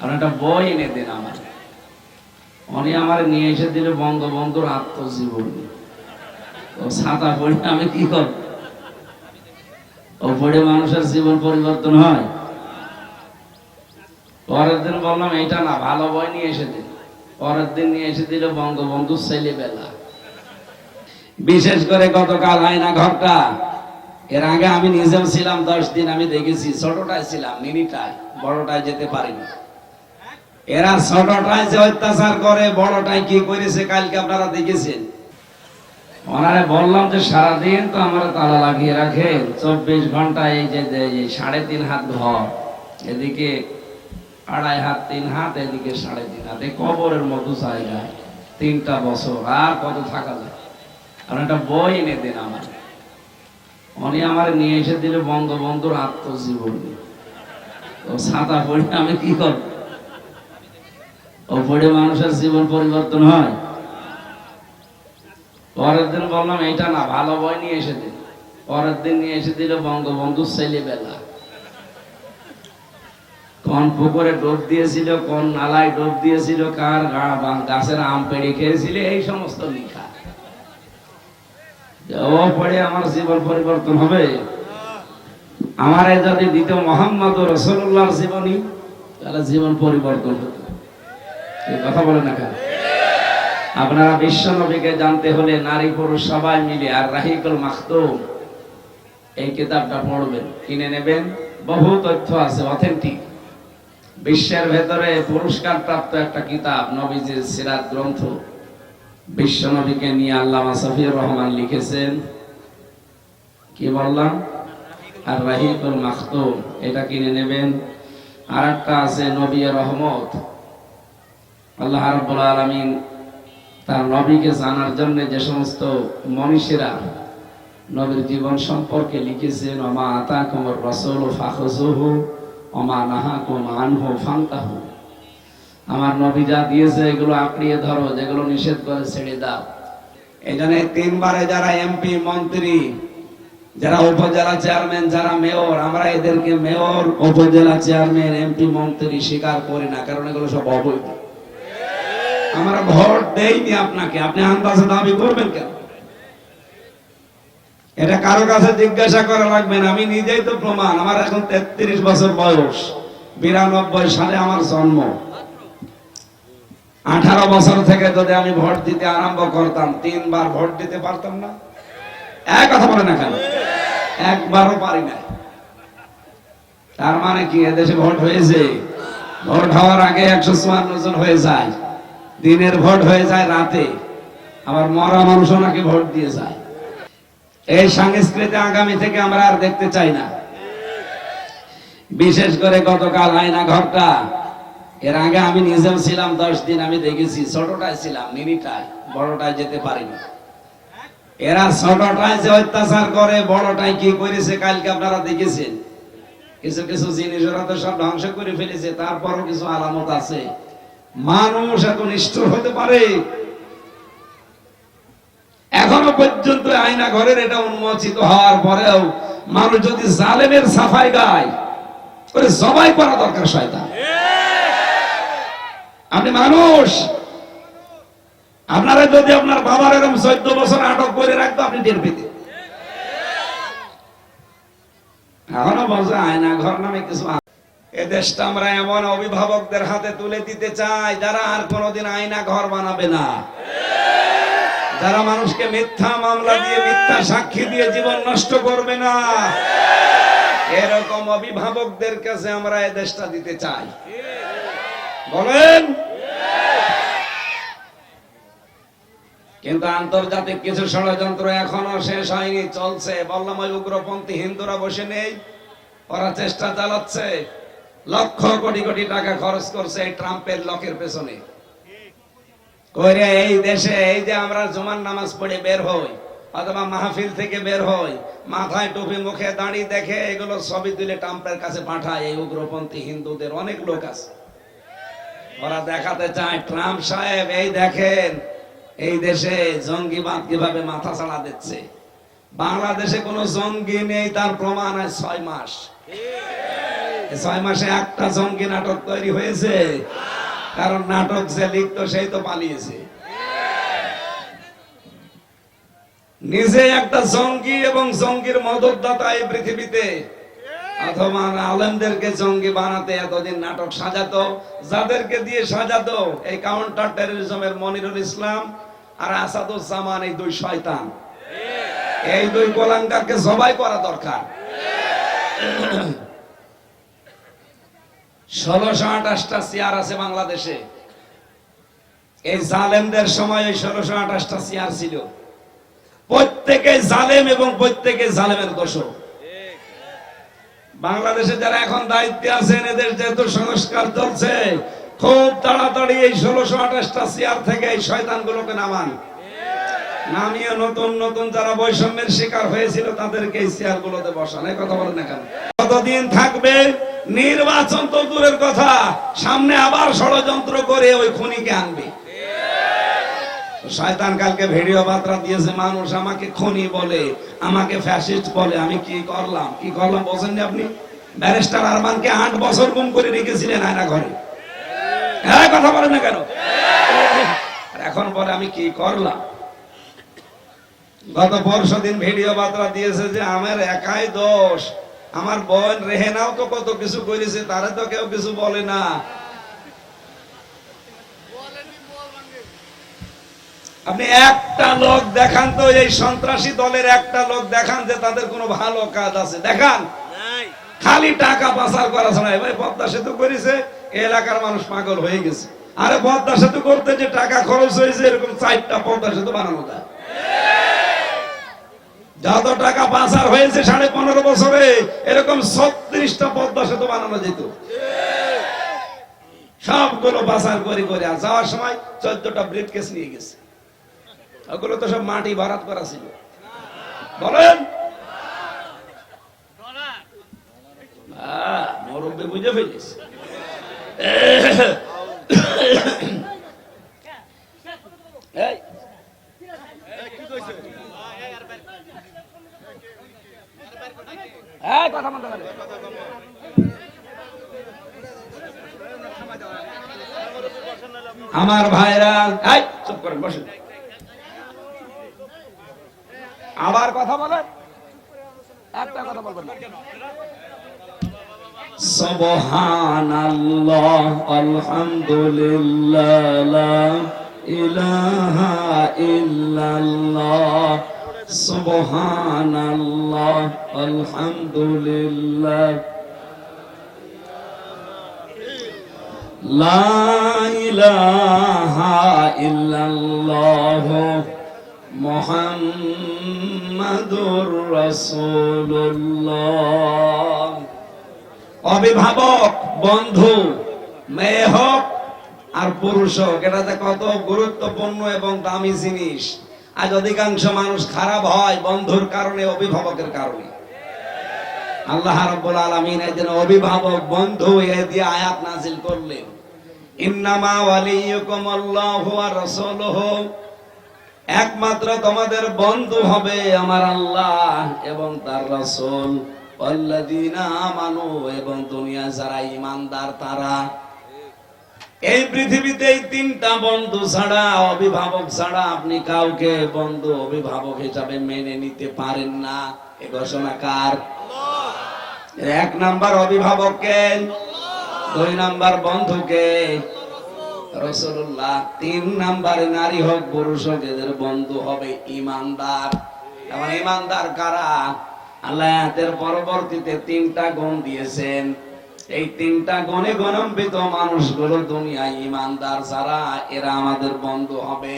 আর একটা বই এনে দিন আমার উনি আমার নিয়ে এসে দিল বঙ্গবন্ধুর আত্মজীবনী। ও ছাতা পড়ে, আমি কি করব? ও পড়ে মানুষের জীবন পরিবর্তন হয়। পরের দিন বললাম এটা না, ভালো বই নিয়ে এসে দিন পরের দিন নিয়ে এসে দিল বঙ্গবন্ধু ছেলেবেলা। বিশেষ করে গতকাল আয়না ঘরটা। এর আগে আমি নিজেও ছিলাম, দশ দিন আমি দেখেছি, ছোটটায় ছিলাম, মিনিটায়, বড়টায় যেতে পারিনি। এরা ছোটটায় যে অত্যাচার করে, বড়টায় কি করেছে কালকে আপনারা দেখেছেন? ওনারে বললাম যে সারাদিন তো আমার তালা লাগিয়ে রাখে, চব্বিশ ঘণ্টা এই যে সাড়ে তিন হাত ঘর, এদিকে আড়াই হাত, তিন হাত, এদিকে সাড়ে তিন হাত, এই কবরের মতো জায়গায় তিনটা বছর, আর কত থাকা যায়? আর একটা বই এনে দিন আমার উনি আমার নিয়ে এসে দিল বঙ্গবন্ধুর আত্মজীবনী। ও ছাতা পড়ে আমি কি করব? ও পড়ে মানুষের জীবন পরিবর্তন হয়। পরের দিন বললাম এটা না, ভালো বই নিয়ে এসে দিন পরের দিন নিয়ে এসে দিল বঙ্গবন্ধু ছেলেবেলা। কোন পুকুরে ডোব দিয়েছিল, কোন নালায় ডোব দিয়েছিল, কার গাছের আম পেড়ে খেয়েছিল, এই সমস্ত লেখা। ও পড়ে আমার জীবন পরিবর্তন হবে। আমার যদি দিত মোহাম্মদ রসুল্লাহর জীবনী, তাহলে জীবন পরিবর্তন হতো। কথা বলে না কেন? আপনারা বিশ্ব নবীকে জানতে হলে নারী পুরুষ সবাই মিলে, আর রাহিকুল মাখতুম এই কিতাবটা পড়বেন, কিনে নেবেন। বহু তথ্য আছে, অথেন্টিক। বিশ্বের ভেতরে পুরস্কার প্রাপ্ত একটা কিতাব, নবীজির সিরাত গ্রন্থ। বিশ্ব নবীকে নিয়ে আল্লামা সফিউর রহমান লিখেছেন। কি বললাম? আর রাহিকুল মাখতুম এটা কিনে নেবেন। আর একটা আছে, নবী রহমত। আল্লাহ রাব্বুল আলামিন তার নবীকে জানার জন্য যে সমস্ত মনীষীরা নবীর জীবন সম্পর্কে লিখেছেন অমা আতা কুমর রসল ফাখজুহু অমা নাহাকুম আনহু ফান্তাহু। আমার নবী যা দিয়েছে, এগুলো আঁকড়িয়ে ধরো, যেগুলো নিষেধ করে ছেড়ে দাও। এই জন্য তিনবারে যারা এমপি মন্ত্রী, যারা উপজেলা চেয়ারম্যান, যারা মেয়র, আমরা এদেরকে মেয়র, উপজেলা চেয়ারম্যান এমপি মন্ত্রী স্বীকার করি না, কারণ এগুলো সব অবৈধ। আমরা ভোট দেইনি আপনাকে। আপনি আন্দাজে দাবি করবেন কেন? এটা কারও কাছে জিজ্ঞাসা করা লাগবে না। আমি নিজেই তো প্রমাণ। আমার এখন তেত্রিশ বছর বয়স। বিরানব্বই সালে আমার জন্ম। আঠারো বছর থেকে যদি আমি ভোট দিতে আরম্ভ করতাম, তিনবার ভোট দিতে পারতাম না। এক কথা বলে না কেন? একবারও পারি না তার মানে কি? এদেশে ভোট হয়েছে। ভোট হওয়ার আগে একশো চুয়ান্ন জন হয়ে যায়। দিনের ভোট হয়ে যায় রাতে। আবার মরা মানুষও নাকি ভোট দিয়ে যায়। এই সংস্কৃতি আগামী থেকে আমরা আর দেখতে চাই না। বিশেষ করে গতকাল আয়না ঘরটা। এর আগে আমি নিজেও ছিলাম, দশ দিন আমি দেখেছি। ছোটটায় ছিলাম মিনিটায় বড়টায় যেতে পারিনি। এরা ছোটটায় যে অত্যাচার করে, বড়টায় কি করেছে কালকে আপনারা দেখেছেন? কিছু কিছু জিনিস ওরা তো সব ধ্বংস করে ফেলেছে, তারপরও কিছু আলামত আছে। মানুষ এত নিষ্ঠুর হতে পারে? এখনও পর্যন্ত আয়না ঘরের এটা উন্মোচিত হওয়ার পরেও মানুষ যদি জালেমের সাফাই গায় সবাই করা দরকার শয়তান। আপনি মানুষ? আপনারা যদি আপনার বাবার এরকম চোদ্দ বছর আটক করে রাখতো, আপনি টের পেতেন। এখনও বলছে আয়না ঘর নামে কিছু এ আমরা এমন অভিভাবকদের হাতে তুলে দিতে চাই, যারা আর কোনোদিন ঘর বানাবে না। যারা মানুষকে মিথ্যা মামলা দিয়ে, মিথ্যা সাক্ষী দিয়ে জীবন নষ্ট করবে না। এরকম অভিভাবকদের কাছে আমরা এ দেশটা দিতে চাই। বলেন? কিন্তু আন্তর্জাতিক কিছু ষড়যন্ত্র এখনও শেষ হয়নি, চলছে। বললাম ওই উগ্রপন্থী হিন্দুরা বসে নেই, ওরা চেষ্টা চালাচ্ছে। লক্ষ কোটি কোটি টাকা খরচ করছে এই ট্রাম্পের লকের পেছনে। করে এই দেশে, এই যে আমরা জুমার নামাজ পড়ে বের হই, অথবা মাহফিল থেকে বের হই, মাথায় টুপি, মুখে দাঁড়িয়ে দেখে এগুলো ছবি তুলে ট্রাম্পের কাছে পাঠায়, এই উগ্রপন্থী হিন্দুদের অনেক লোক আছে। ওরা দেখাতে চায়, ট্রাম্প সাহেব, এই দেখেন, এই দেশে জঙ্গিবাদ কীভাবে মাথা ছাড়া দিচ্ছে। বাংলাদেশে কোনো জঙ্গি নেই, তার প্রমাণ আছে ছয় মাস। ছয় মাসে একটা জঙ্গি নাটক তৈরি হয়েছে। কারণ নাটক যে লিখতো সেই তো পালিয়েছে। নিজে একটা জঙ্গি এবং জঙ্গির মদতদাতা এই পৃথিবীতে। অথবা আলেমদেরকে জঙ্গি বানাতে এতদিন নাটক সাজাতো, যাদেরকে দিয়ে সাজাতো, এই কাউন্টার টেরোরিজমের মনিরুল ইসলাম আর আসাদুজ্জামান, এই দুই শয়তান। এই দুই গোলাঙ্গারকে জবাই করা দরকার। ষোলোশো আঠাশটা চেয়ার আছে বাংলাদেশে। এই জালেমদের সময় ওই ষোলোশো আঠাশটা চেয়ার ছিল। প্রত্যেকে জালেম এবং প্রত্যেকে জালেমের দোষক বাংলাদেশে যারা এখন দায়িত্বে আছেন, এদের যেহেতু সংস্কার চলছে, খুব তাড়াতাড়ি এই ষোলোশো আঠাশটা চেয়ার থেকে এই শয়তান গুলোকে নামান। নামিয়ে নতুন নতুন যারা বৈষম্যের শিকার হয়েছিল, তাদেরকে এই গুলোতে বসান। এই কথা বলেন না কেন? কতদিন থাকবে, নির্বাচন তো দূরের কথা। সামনে আবার ষড়যন্ত্র করে ওই খুনিকে আনবে। শয়তান কালকে ভিডিও বার্তা দিয়েছে, মানুষ আমাকে খনি বলে, আমাকে ফ্যাসিস্ট বলে। আমি কি করলাম? কি করলাম বলছেন আপনি? ব্যারিস্টার আরমানকে আট বছর গুম করে রেখেছিলেন আয়না ঘরে। হ্যাঁ কথা বলেন না কেন? এখন বলে আমি কি করলাম? গত পরশু দিন ভিডিও বার্তা দিয়েছে যে আমার একাই দোষ। আমার বোন রেহেনাও তো কত কিছু করেছে তারা তো কেউ কিছু বলে না। আপনি একটা লোক দেখান তো এই সন্ত্রাসী দলের একটা লোক দেখান যে তাদের কোনো ভালো কাজ আছে। দেখান। খালি টাকা পাচার করা শোনা ভাই পদ্মা সেতু করেছে এই এলাকার মানুষ পাগল হয়ে গেছে। আরে পদ্মা সেতু করতে যে টাকা খরচ হয়েছে এরকম চারটা পদ্মা সেতু বানানো যায়। যত টাকা পাচার হয়েছে সাড়ে পনেরো বছরে, এরকম ছত্রিশটা পদ্মা সেতু বানানো যেত। সবগুলো পাচার করে করে আর যাওয়ার সময় চোদ্দটা ব্রিফ কেস নিয়ে গেছে। ওগুলো তো সব মাটি ভাড়াত করা ছিল। বলেন? মুরব্বি বুঝে ফেলিস এই, এই, কথা বলতে পারবে। আমার ভাইরা এই, চুপ করেন বসেন আবার কথা বলেন। একটা কথা বলবেন আলহামদুলিল্লাহ লা ইলাহা ইল্লাল্লাহ সুবহানাল্লাহ, আলহামদুলিল্লাহ। লা ইলাহা ইল্লাল্লাহ, মোহাম্মদুর রাসূলুল্লাহ। অভিভাবক, বন্ধু, মেয়ে হোক আর পুরুষ হোক এটা কত গুরুত্বপূর্ণ এবং দামি জিনিস। আজ অধিকাংশ মানুষ খারাপ হয় বন্ধুর কারণে, অভিভাবকের কারণে। আল্লাহ রাব্বুল আলামিন এই জন্য অভিভাবক বন্ধু এ দিয়ে আয়াত নাজিল করলেন। ইন্নামা ওয়ালিয়ুকুম আল্লাহু ওয়া রাসূলুহু। একমাত্র তোমাদের বন্ধু হবে আমার আল্লাহ এবং তার রাসূল। ওয়াল্লাযীনা আমানু এবং দুনিয়া যারা ঈমানদার তারা এই পৃথিবীতে এই তিনটা বন্ধু ছাড়া, অভিভাবক ছাড়া আপনি কাউকে বন্ধু অভিভাবক হিসাবে মেনে নিতে পারেন না। এ ঘোষণা কার? এক নাম্বার অভিভাবককে, দুই নাম্বার বন্ধুকে। রসুল্লাহ, তিন নাম্বারে নারী হোক, পুরুষ হোক, এদের বন্ধু হবে ইমানদার। এমন ইমানদার কারা? আল্লাহ পরবর্তীতে তিনটা গুণ দিয়েছেন। এই তিনটা গণে গণম্বিত মানুষগুলো দুনিয়ায় ইমানদার যারা, এরা আমাদের বন্ধু হবে।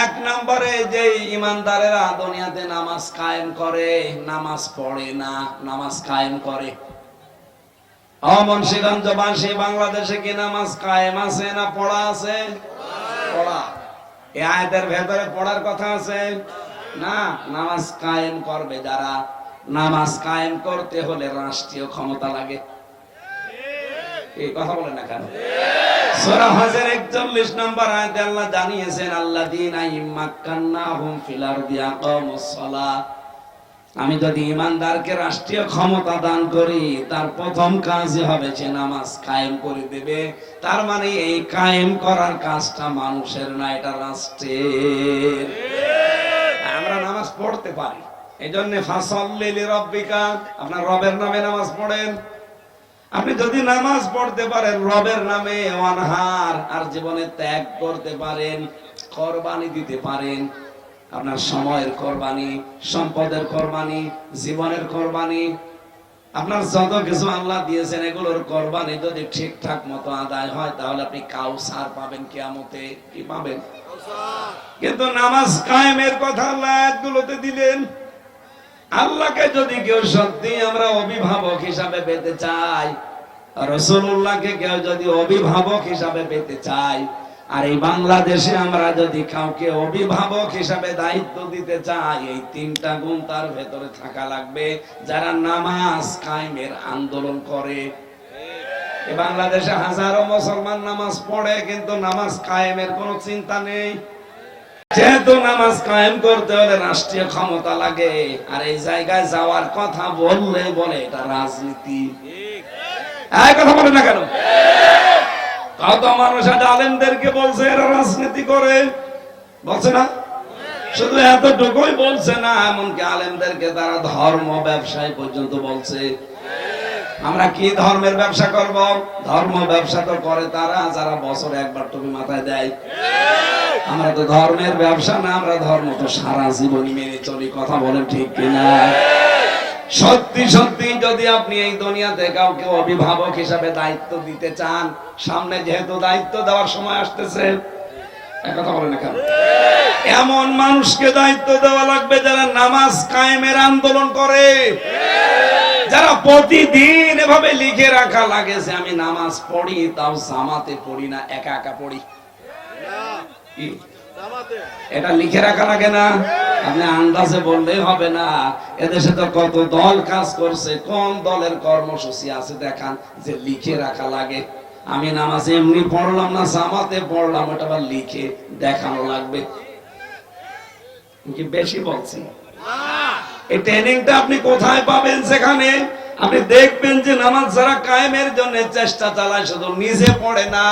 এক নম্বরে যে ইমানদারেরা দুনিয়াতে নামাজ কায়েম করে, নামাজ পড়ে না, নামাজ কায়েম করে। অমনসিগঞ্জবাসী বাংলাদেশে কি নামাজ কায়েম আছে না পড়া আছে? পড়া। এই আয়াতের ভেতরে পড়ার কথা আছে? না, নামাজ কায়েম করবে যারা। নামাজ কায়েম করতে হলে রাষ্ট্রীয় ক্ষমতা লাগে। এই কথা বলেন না কেন? সূরা হজের 41 নম্বর আয়াতে আল্লাহ জানিয়েছেন, আল্লাযীনা ইম্মাক্কান্নাহুম ফিল আরদি আকামুস সালাহ আমি যদি ইমানদারকে রাষ্ট্রীয় ক্ষমতা দান করি, তার প্রথম কাজই হবে যে নামাজ কায়েম করে দেবে। তার মানে এই কায়েম করার কাজটা মানুষের না, এটা রাষ্ট্রের। আমরা নামাজ পড়তে পারি। এই জন্য ফাসল্লি রব্বিকা আপনার রবের নামে নামাজ পড়েন। আপনি যদি নামাজ পড়তে পারেন, রবের নামে অনহার আর জীবনে ত্যাগ করতে পারেন, কোরবানি দিতে পারেন। আপনার সময়ের কোরবানি, সম্পদের কোরবানি, জীবনের কোরবানি। আপনার যত কিছু আল্লাহ দিয়েছেন, এগুলোর কোরবানি যদি ঠিকঠাক মতো আদায় হয়, তাহলে আপনি কাউসার পাবেন কিয়ামতে। কি পাবেন? কিন্তু নামাজ কায়েমের কথা আল্লাহ আয়াতগুলোতে দিলেন। আল্লাহকে যদি কেউ সত্যি আমরা অভিভাবক হিসাবে পেতে চাই রসুল্লাহকে কেউ যদি অভিভাবক হিসাবে পেতে চাই আর এই বাংলাদেশে আমরা যদি কাউকে অভিভাবক হিসাবে দায়িত্ব দিতে চাই, এই তিনটা গুণ তার ভেতরে থাকা লাগবে। যারা নামাজ কায়েমের আন্দোলন করে বাংলাদেশে হাজারো মুসলমান নামাজ পড়ে, কিন্তু নামাজ কায়েমের কোনো চিন্তা নেই। যেহেতু নামাজ কায়েম করতে হলে রাষ্ট্রীয় ক্ষমতা লাগে, আর এই জায়গায় যাওয়ার কথা বললে বলে এটা রাজনীতি। কথা বলে না কেন? কত মানুষ আজ আলেমদেরকে বলছে এরা রাজনীতি করে। বলছে না? শুধু এতটুকুই বলছে না, এমনকি আলেমদেরকে তারা ধর্ম ব্যবসায় পর্যন্ত বলছে। আমরা কি ধর্মের ব্যবসা করব? ধর্ম ব্যবসা তো করে তারা, যারা বছরে একবার টুপি মাথায় দেয়। আমরা তো ধর্মের ব্যবসা না, আমরা ধর্ম তো সারা জীবন মেনে চলি, কথা বলেন ঠিক কিনা? সত্যি সত্যি যদি আপনি এই দুনিয়াতে কাউকে অভিভাবক হিসাবে দায়িত্ব দিতে চান, সামনে যেহেতু দায়িত্ব দেওয়ার সময় আসতেছে এমন মানুষকে দায়িত্ব দেওয়া লাগবে যারা নামাজ কায়েমের আন্দোলন করে। যারা প্রতিদিন এভাবে লিখে রাখা লাগে যে আমি নামাজ পড়ি, তাও জামাতে পড়ি না, একা একা পড়ি? এটা লিখে রাখা লাগে না। আপনি আন্দাজে বললেই হবে না। এদেশে তো কত দল কাজ করছে কোন দলের কর্মসূচি আছে দেখান যে লিখে রাখা লাগে। আমি নামাজ এমনি পড়লাম না জামাতে পড়লাম ওটা আবার লিখে দেখানো লাগবে। কি বেশি বলছি? এই ট্রেনিংটা আপনি কোথায় পাবেন সেখানে? আপনি দেখবেন যে নামাজ যারা কায়েমের জন্য চেষ্টা চালায়, শুধু নিজে পড়ে না,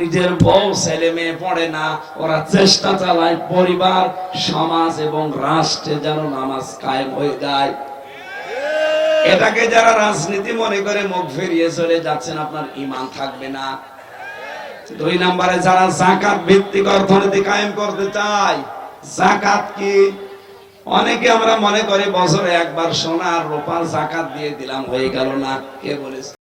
নিজের বউ, ছেলে মেয়ে পড়ে না, ওরা চেষ্টা চালায় পরিবার, সমাজ এবং রাষ্ট্রে যেন নামাজ কায়েম হয়ে যায়। এটাকে যারা রাজনীতি মনে করে মুখ ফিরিয়ে চলে যাচ্ছেন, আপনার ইমান থাকবে না। দুই নম্বরে, যারা জাকাত ভিত্তিক অর্থনীতি কায়েম করতে চায়, জাকাত কি? অনেকে আমরা মনে করি বছরে একবার সোনা আর রোপার জাকাত দিয়ে দিলাম, হয়ে গেল না? কে বলেছে?